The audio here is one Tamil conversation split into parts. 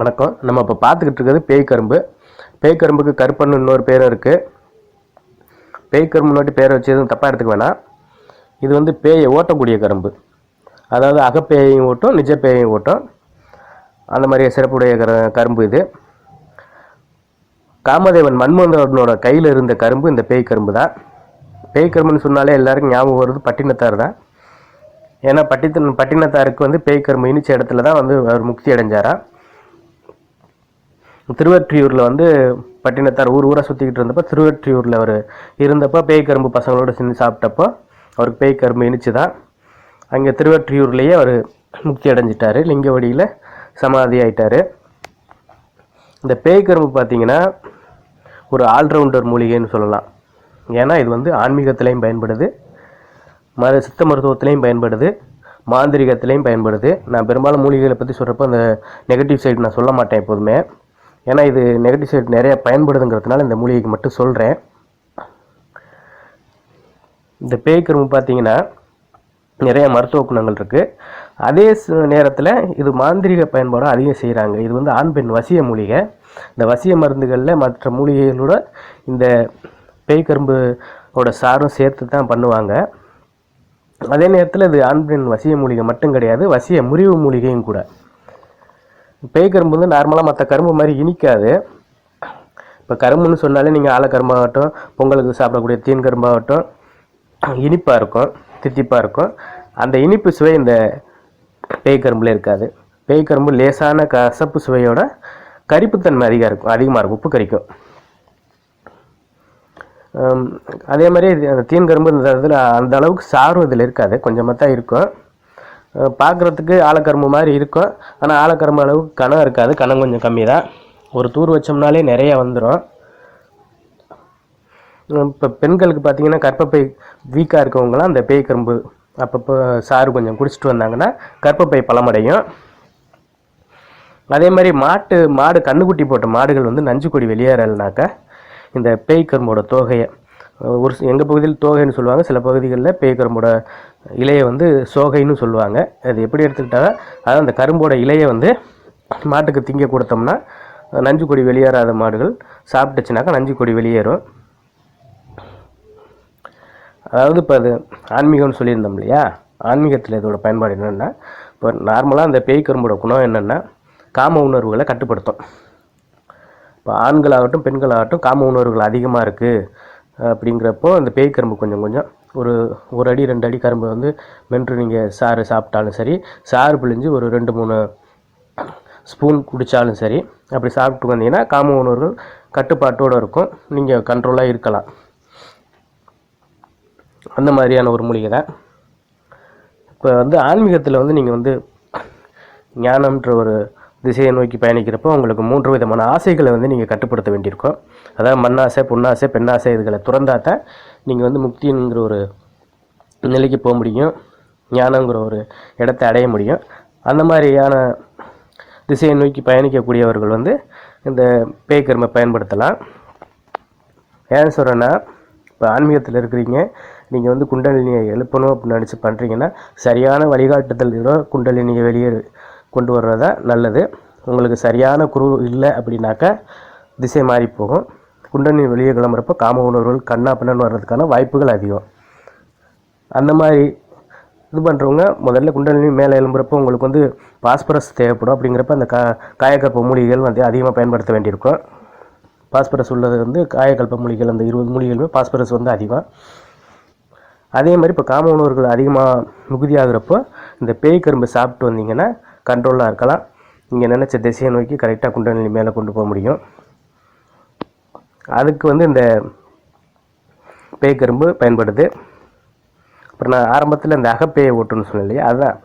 வணக்கம். நம்ம இப்போ பார்த்துக்கிட்டு இருக்கிறது பேய் கரும்பு பேய் கரும்புக்கு கருப்பன்னு இன்னொரு பேரும் இருக்குது பேய் கரும்பு முன்னாடி பேரை வச்சு எதுவும் தப்பாக எடுத்துக்க வேணாம். இது வந்து பேயை ஓட்டக்கூடிய கரும்பு. அதாவது அகப்பேயையும் ஓட்டும் நிஜ பேயையும் ஓட்டும். அந்த மாதிரி சிறப்புடைய கரு கரும்பு இது. காமதேவன் மன்மோகனோட கையில் இருந்த கரும்பு இந்த பேய் கரும்பு தான். பேய் கரும்புன்னு சொன்னாலே எல்லாருக்கும் ஞாபகம் வருது பட்டினத்தார் தான். ஏன்னா பட்டித்தன் பட்டினத்தாருக்கு வந்து பேய் கரும்பு இனிச்ச இடத்துல தான் வந்து அவர் முக்தி அடைஞ்சாராம் திருவற்றியூரில் வந்து பட்டினத்தார் ஊர் ஊராக சுற்றிக்கிட்டு இருந்தப்போ திருவற்றியூரில் அவர் இருந்தப்போ பேய் கரும்பு பசங்களோட செஞ்சு சாப்பிட்டப்போ அவருக்கு பேய் கரும்பு இனிச்சு தான் அங்கே திருவற்றியூர்லேயே அவர் முக்தி அடைஞ்சிட்டார். லிங்கவடியில் சமாதி ஆயிட்டார். இந்த பேய் கரும்பு பார்த்தீங்கன்னா ஒரு ஆல்ரவுண்டர் மூலிகைன்னு சொல்லலாம். ஏன்னா இது வந்து ஆன்மீகத்திலையும் பயன்படுது. மரு சித்த மருத்துவத்திலையும் பயன்படுது. மாந்திரிகத்திலையும் பயன்படுது. நான் பெரும்பாலும் மூலிகைகளை பற்றி சொல்கிறப்போ அந்த நெகட்டிவ் சைடு நான் சொல்ல மாட்டேன் எப்போதுமே. ஏன்னா இது நெகட்டிவ் சைடு நிறைய பயன்படுதுங்கிறதுனால இந்த மூலிகைக்கு மட்டும் சொல்கிறேன் இந்த பேய் கரும்பு பார்த்தீங்கன்னா நிறைய மருத்துவ குணங்கள் இருக்குது அதே நேரத்தில் இது மாந்திரிக பயன்பாடும் அதிகம் செய்கிறாங்க இது வந்து ஆண் பெண் வசிய மூலிகை. இந்த வசிய மருந்துகளில் மற்ற மூலிகைகளோட இந்த பேய் கரும்போட சாரும் சேர்த்து தான் பண்ணுவாங்க. அதே நேரத்தில் இது ஆண் பெண் வசிய மூலிகை மட்டும் கிடையாது வசிய முறிவு மூலிகையும் கூட. பேய் கரும்பு வந்து நார்மலாக மற்ற கரும்பு மாதிரி இனிக்காது. இப்போ கரும்புன்னு சொன்னாலே நீங்கள் ஆலக்கரும்பாகட்டும் பொங்கலுக்கு சாப்பிடக்கூடிய தீன் கரும்பாகட்டும் இனிப்பாக இருக்கும் தித்திப்பாக இருக்கும். அந்த இனிப்பு சுவை இந்த பேய் கரும்புல இருக்காது. பேய் கரும்பு லேசான கசப்பு சுவையோட கரிப்புத்தன்மை அதிகம் இருக்கும் அதிகமாக இருக்கும் உப்பு கறிக்கும் அதே மாதிரி அந்த தீன் கரும்பு இந்த இதில் அந்த அளவுக்கு சாரும் இதில் இருக்காது கொஞ்சமாக தான் இருக்கும். பார்க்குறதுக்கு ஆலக்கரும்பு மாதிரி இருக்கும். ஆனால் ஆலக்கரும்பு அளவுக்கு கனம் இருக்காது. கணம் கொஞ்சம் கம்மி தான் ஒரு தூர் வச்சோம்னாலே நிறைய வந்துடும் இப்போ பெண்களுக்கு பார்த்தீங்கன்னா கற்பப்பை வீக்காக இருக்கவங்களாம் அந்த பேய் கரும்பு அப்பப்போ சாறு கொஞ்சம் குடிச்சிட்டு வந்தாங்கன்னா கற்பப்பை பழமடையும் அதே மாதிரி மாட்டு மாடு கண்ணுக்குட்டி போட்ட மாடுகள் வந்து நஞ்சு கொடி வெளியேறலைனாக்கா இந்த பேய் கரும்போட தோகையை ஒரு எங்கள் பகுதியில் தோகைன்னு சொல்லுவாங்க. சில பகுதிகளில் பேய் கரும்போட இலையை வந்து சோகைன்னு சொல்லுவாங்க. அது எப்படி எடுத்துக்கிட்டால் அதாவது அந்த கரும்போட இலையை வந்து மாட்டுக்கு திங்க கொடுத்தோம்னா நஞ்சு கொடி வெளியேறாத மாடுகள் சாப்பிட்டுச்சுனாக்கா நஞ்சு கொடி வெளியேறும். அதாவது இப்போ அது ஆன்மீகம்னு சொல்லியிருந்தோம் இல்லையா? ஆன்மீகத்தில் இதோட பயன்பாடு என்னென்னா இப்போ நார்மலாக அந்த பேய் கரும்போட குணம் என்னென்னா காம உணர்வுகளை கட்டுப்படுத்தும். இப்போ ஆண்களாகட்டும் பெண்களாகட்டும் காம உணர்வுகள் அதிகமாக இருக்குது அப்படிங்கிறப்போ அந்த பேய் கரும்பு கொஞ்சம் கொஞ்சம் ஒரு ஒரு அடி ரெண்டு அடி கரும்பு வந்து மென்று நீங்கள் சாறு சாப்பிட்டாலும் சரி சாறு பிழிஞ்சு ஒரு ரெண்டு மூணு ஸ்பூன் குடித்தாலும் சரி அப்படி சாப்பிட்டு வந்தீங்கன்னா காம உணவுகள் கட்டுப்பாட்டோடு இருக்கும். நீங்கள் கண்ட்ரோலாக இருக்கலாம். அந்த மாதிரியான ஒரு மூலிகை தான். இப்போ வந்து ஆன்மீகத்தில் வந்து நீங்கள் வந்து ஞானம்ன்ற ஒரு திசையை நோக்கி பயணிக்கிறப்போ உங்களுக்கு மூன்று விதமான ஆசைகளை வந்து நீங்கள் கட்டுப்படுத்த வேண்டியிருக்கும். அதாவது மண்ணாசை பொன்னாசை பெண்ணாசை இதுகளை துறந்தா தான் நீங்கள் வந்து முக்திங்கிற ஒரு நிலைக்கு போக முடியும். ஞானங்கிற ஒரு இடத்தை அடைய முடியும். அந்த மாதிரியான திசையை நோக்கி பயணிக்கக்கூடியவர்கள் வந்து இந்த பேய்கருமை பயன்படுத்தலாம். ஏன் சொல்கிறேன்னா இப்போ ஆன்மீகத்தில் இருக்கிறீங்க நீங்கள் வந்து குண்டலினியை எழுப்பணும் அப்படின்னு நினச்சி பண்ணுறீங்கன்னா சரியான வழிகாட்டுதலோட குண்டலினியை வெளியே கொண்டு வர்றது நல்லது. உங்களுக்கு சரியான குரு இல்லை அப்படின்னாக்கா திசை மாறி போகும். குண்டலினி வெளியே கிளம்புறப்போ காம உணர்வுகள் கண்ணா பின்னன்னு வர்றதுக்கான வாய்ப்புகள் அதிகம். அந்த மாதிரி இது பண்ணுறவங்க முதல்ல குண்டலினி மேலே எழும்புறப்போ உங்களுக்கு வந்து பாஸ்பரஸ் தேவைப்படும். அப்படிங்கிறப்ப அந்த கா காயக்கல்ப மூலிகைகள் வந்து அதிகமாக பயன்படுத்த வேண்டியிருக்கும். பாஸ்பரஸ் உள்ளது வந்து காயக்கல்ப மூலிகைகள் அந்த இருபது மூலிகைகளுமே பாஸ்பரஸ் வந்து அதிகம். அதே மாதிரி இப்போ காம உணவுகள் அதிகமாக மிகுதியாகிறப்போ இந்த பேய் கரும்பு சாப்பிட்டு வந்தீங்கன்னா கண்ட்ரோலாக இருக்கலாம். நீங்கள் நினச்ச திசையை நோக்கி கரெக்டாக குண்டலினி மேலே கொண்டு போக முடியும். அதுக்கு வந்து இந்த பேய்கரும்பு பயன்படுது. அப்புறம் நான் ஆரம்பத்தில் இந்த அகப்பேயை ஓட்டுன்னு சொன்னேன் இல்லையா? அதுதான்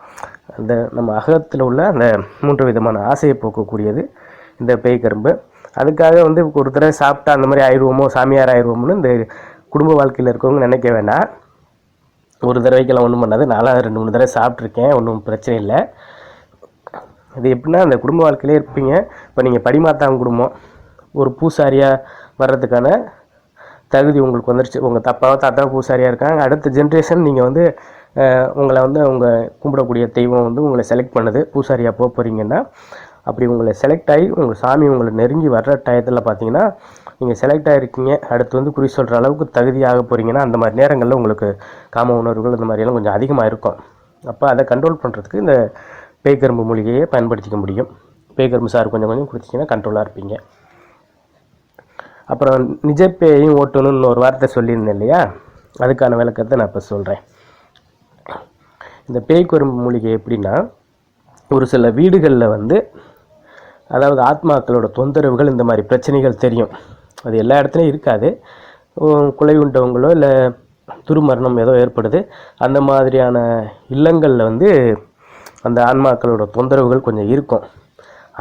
அந்த நம்ம அகத்தில் உள்ள அந்த மூன்று விதமான ஆசையை போக்கக்கூடியது இந்த பேய்கரும்பு. அதுக்காக வந்து ஒரு தடவை சாப்பிட்டா அந்த மாதிரி ஆயிடுவோமோ சாமியார் ஆயிடுவோம்னு இந்த குடும்ப வாழ்க்கையில் இருக்கவங்க நினைக்க வேண்டாம். ஒரு தடவைக்கெல்லாம் ஒன்றும் பண்ணாது. நாலாவது ரெண்டு மூணு தடவை சாப்பிட்ருக்கேன் ஒன்றும் பிரச்சனை இல்லை. இது எப்படின்னா அந்த குடும்ப வாழ்க்கையிலே இருப்பீங்க. இப்போ நீங்கள் படிமாத்தாங்க குடும்பம் ஒரு பூசாரியாக வர்றதுக்கான தகுதி உங்களுக்கு வந்துருச்சு. உங்கள் தப்பாவோ தாத்தாவோ பூசாரியாக இருக்காங்க. அடுத்த ஜென்ரேஷன் நீங்கள் வந்து உங்களை வந்து அவங்க கும்பிடக்கூடிய தெய்வம் வந்து உங்களை செலக்ட் பண்ணுது. பூசாரியாக போக போகிறீங்கன்னா அப்படி உங்களை செலக்ட் ஆகி உங்கள் சாமி உங்களை நெருங்கி வர்ற டயத்தில் பார்த்தீங்கன்னா நீங்கள் செலக்ட் ஆகிருக்கீங்க அடுத்து வந்து குறி சொல்கிற அளவுக்கு தகுதியாக போகிறீங்கன்னா அந்த மாதிரி நேரங்களில் உங்களுக்கு காம உணர்வுகள் இந்த மாதிரியெல்லாம் கொஞ்சம் அதிகமாக இருக்கும். அப்போ அதை கண்ட்ரோல் பண்ணுறதுக்கு இந்த பேய்கரும்பு மூலிகையை பயன்படுத்திக்க முடியும். பேய்கரும்பு சாறு கொஞ்சம் கொஞ்சம் குடிச்சிங்கன்னா கண்ட்ரோலாக இருப்பீங்க. அப்புறம் நிஜப்பேயும் ஓட்டணும்னு ஒரு வார்த்தை சொல்லியிருந்தேன் இல்லையா? அதுக்கான விளக்கத்தை நான் இப்போ சொல்கிறேன் இந்த பேய்க்கரும்பு மூலிகை எப்படின்னா ஒரு சில வீடுகளில் வந்து அதாவது ஆத்மாக்களோட தொந்தரவுகள் இந்த மாதிரி பிரச்சனைகள் தெரியும். அது எல்லா இடத்துலையும் இருக்காது. குலை உண்டவங்களோ இல்லை துருமரணம் ஏதோ ஏற்படுது. அந்த மாதிரியான இல்லங்களில் வந்து அந்த ஆன்மாக்களோட தொந்தரவுகள் கொஞ்சம் இருக்கும்.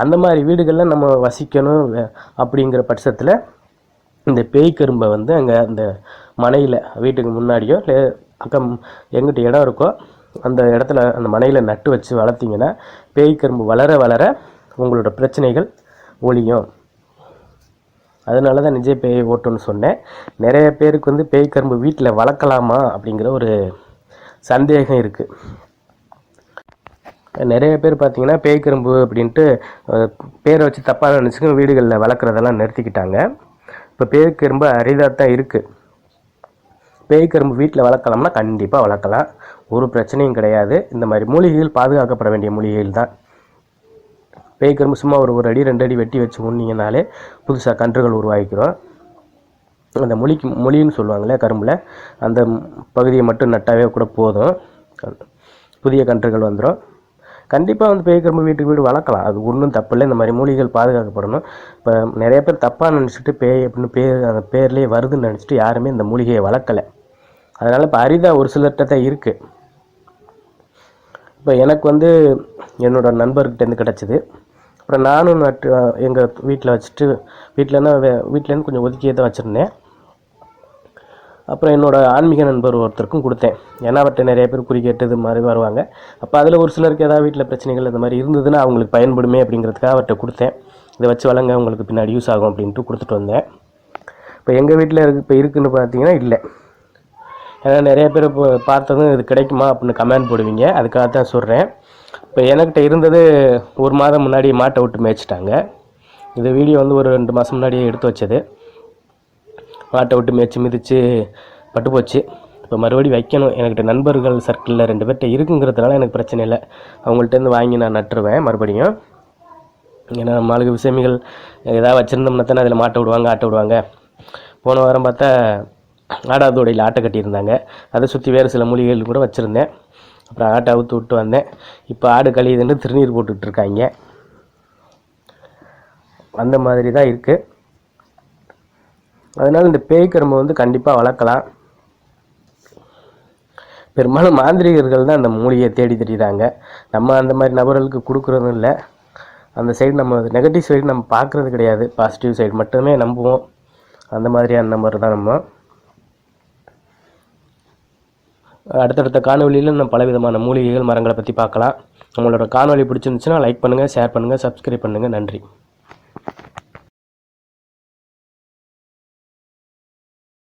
அந்த மாதிரி வீடுகளில் நம்ம வசிக்கணும் அப்படிங்கிற பட்சத்தில் இந்த பேய் கரும்பை வந்து அங்கே அந்த மனையில் வீட்டுக்கு முன்னாடியோ இல்லை அக்கம் எங்கிட்ட இடம் இருக்கோ அந்த இடத்துல அந்த மனையில் நட்டு வச்சு வளர்த்திங்கன்னா பேய் கரும்பு வளர வளர உங்களோட பிரச்சனைகள் ஒழியும். அதனால தான் நிஜ பேய் ஓட்டுன்னு சொன்னேன். நிறைய பேருக்கு வந்து பேய் கரும்பு வீட்டில் வளர்க்கலாமா அப்படிங்கிற ஒரு சந்தேகம் இருக்குது நிறைய பேர் பார்த்தீங்கன்னா பேய் கரும்பு அப்படின்ட்டு பேரை வச்சு தப்பாக நினச்சிக்க வீடுகளில் வளர்க்குறதெல்லாம் நிறுத்திக்கிட்டாங்க. இப்போ பேய் கரும்பு அரிதாக தான் இருக்குது பேய் கரும்பு வீட்டில் வளர்க்கலாம்னா கண்டிப்பாக வளர்க்கலாம். ஒரு பிரச்சனையும் கிடையாது. இந்த மாதிரி மூலிகைகள் பாதுகாக்கப்பட வேண்டிய மூலிகைகள் தான். பேய் கரும்பு சும்மா ஒரு ஒரு அடி ரெண்டு அடி வெட்டி வச்சு உண்ணிங்கனாலே புதுசாக கன்றுகள் உருவாக்கிக்கிறோம் அந்த மொழிக்கு மொழின்னு சொல்லுவாங்களே கரும்பில் அந்த பகுதியை மட்டும் நட்டாவே கூட போதும். புதிய கன்றுகள் வந்துடும் கண்டிப்பாக வந்து பேய் கரும்பு வீட்டுக்கு வீடு வளர்க்கலாம். அது ஒன்றும் தப்பில்லை இந்த மாதிரி மூலிகைகள் பாதுகாக்கப்படணும். இப்போ நிறைய பேர் தப்பாக நினச்சிட்டு பேய் அப்படின்னு பேர் அந்த பேர்லேயே வருதுன்னு நினச்சிட்டு யாருமே இந்த மூலிகையை வளர்க்கலை. அதனால் இப்போ அரிதாக ஒரு சிலர்கிட்ட தான் இருக்குது இப்போ எனக்கு வந்து என்னோட நண்பர்கிட்டேருந்து கிடச்சிது. அப்புறம் நானும் நட்டு எங்கள் வீட்டில் வச்சுட்டு வீட்டிலன்னா வீட்டிலேருந்து கொஞ்சம் ஒதுக்கியே தான் வச்சுருந்தேன். அப்புறம் என்னோட ஆன்மீக நண்பர் ஒருத்தருக்கும் கொடுத்தேன். ஏன்னா அவர்கிட்ட நிறைய பேர் குறி கேட்டு இது மாதிரி வருவாங்க. அப்போ அதில் ஒரு சிலருக்கு ஏதாவது வீட்டில் பிரச்சனைகள் இந்த மாதிரி இருந்ததுன்னா அவங்களுக்கு பயன்படுமே அப்படிங்கிறதுக்காக அவர்கிட்ட கொடுத்தேன். இதை வச்சு வளங்க உங்களுக்கு பின்னாடி யூஸ் ஆகும் அப்படின்ட்டு கொடுத்துட்டு வந்தேன். இப்போ எங்கள் வீட்டில் இருக்கு இப்போ இருக்குன்னு பார்த்தீங்கன்னா இல்லை. ஏன்னா நிறைய பேர் இப்போ பார்த்ததும் இது கிடைக்குமா அப்படின்னு கமெண்ட் போடுவீங்க. அதுக்காக தான் சொல்கிறேன் இப்போ என்கிட்ட இருந்தது ஒரு மாதம் முன்னாடி மாட்டை விட்டு மேய்ச்சிட்டாங்க. இந்த வீடியோ வந்து ஒரு ரெண்டு மாதம் முன்னாடியே எடுத்து வச்சது. ஆட்டை விட்டு மேய்ச்சி மிதித்து பட்டு போச்சு. இப்போ மறுபடியும் வைக்கணும். என்கிட்ட நண்பர்கள் சர்க்கிளில் ரெண்டு பேர்கிட்ட இருக்குங்கிறதுனால எனக்கு பிரச்சனை இல்லை. அவங்கள்ட்டேருந்து வாங்கி நான் நட்டுருவேன் மறுபடியும். ஏன்னா நம்ம ஆளுக்கு விசேமிகள் ஏதாவது வச்சுருந்தோம்னா தானே அதில் மாட்டை விடுவாங்க ஆட்டை விடுவாங்க. போன வாரம் பார்த்தா ஆடாதோடையில் ஆட்டை கட்டியிருந்தாங்க. அதை சுற்றி வேறு சில மூலிகைகள் கூட வச்சுருந்தேன். அப்புறம் ஆட்டை அவுத்து விட்டு வந்தேன். இப்போ ஆடு கழியுதுன்னு திருநீர் போட்டுட்ருக்காங்க அந்த மாதிரி தான் இருக்குது அதனால் இந்த பேய் கரும்பு வந்து கண்டிப்பாக வளர்க்கலாம். பெரும்பாலும் மாந்திரிகர்கள் தான் அந்த மூலிகையை தேடி திரிகிறாங்க நம்ம அந்த மாதிரி நபர்களுக்கு கொடுக்குறதும் இல்லை. அந்த சைடு நம்ம நெகட்டிவ் சைடு நம்ம பார்க்குறது கிடையாது. பாசிட்டிவ் சைடு மட்டுமே நம்புவோம். அந்த மாதிரியான நம்பர் தான் நம்ம. அடுத்தடுத்த காணொலியில் நம்ம பலவிதமான மூலிகைகள் மரங்களை பற்றி பார்க்கலாம். நம்மளோட காணொலி பிடிச்சிருந்துச்சுன்னா லைக் பண்ணுங்கள் ஷேர் பண்ணுங்கள் சப்ஸ்கிரைப் பண்ணுங்கள் நன்றி.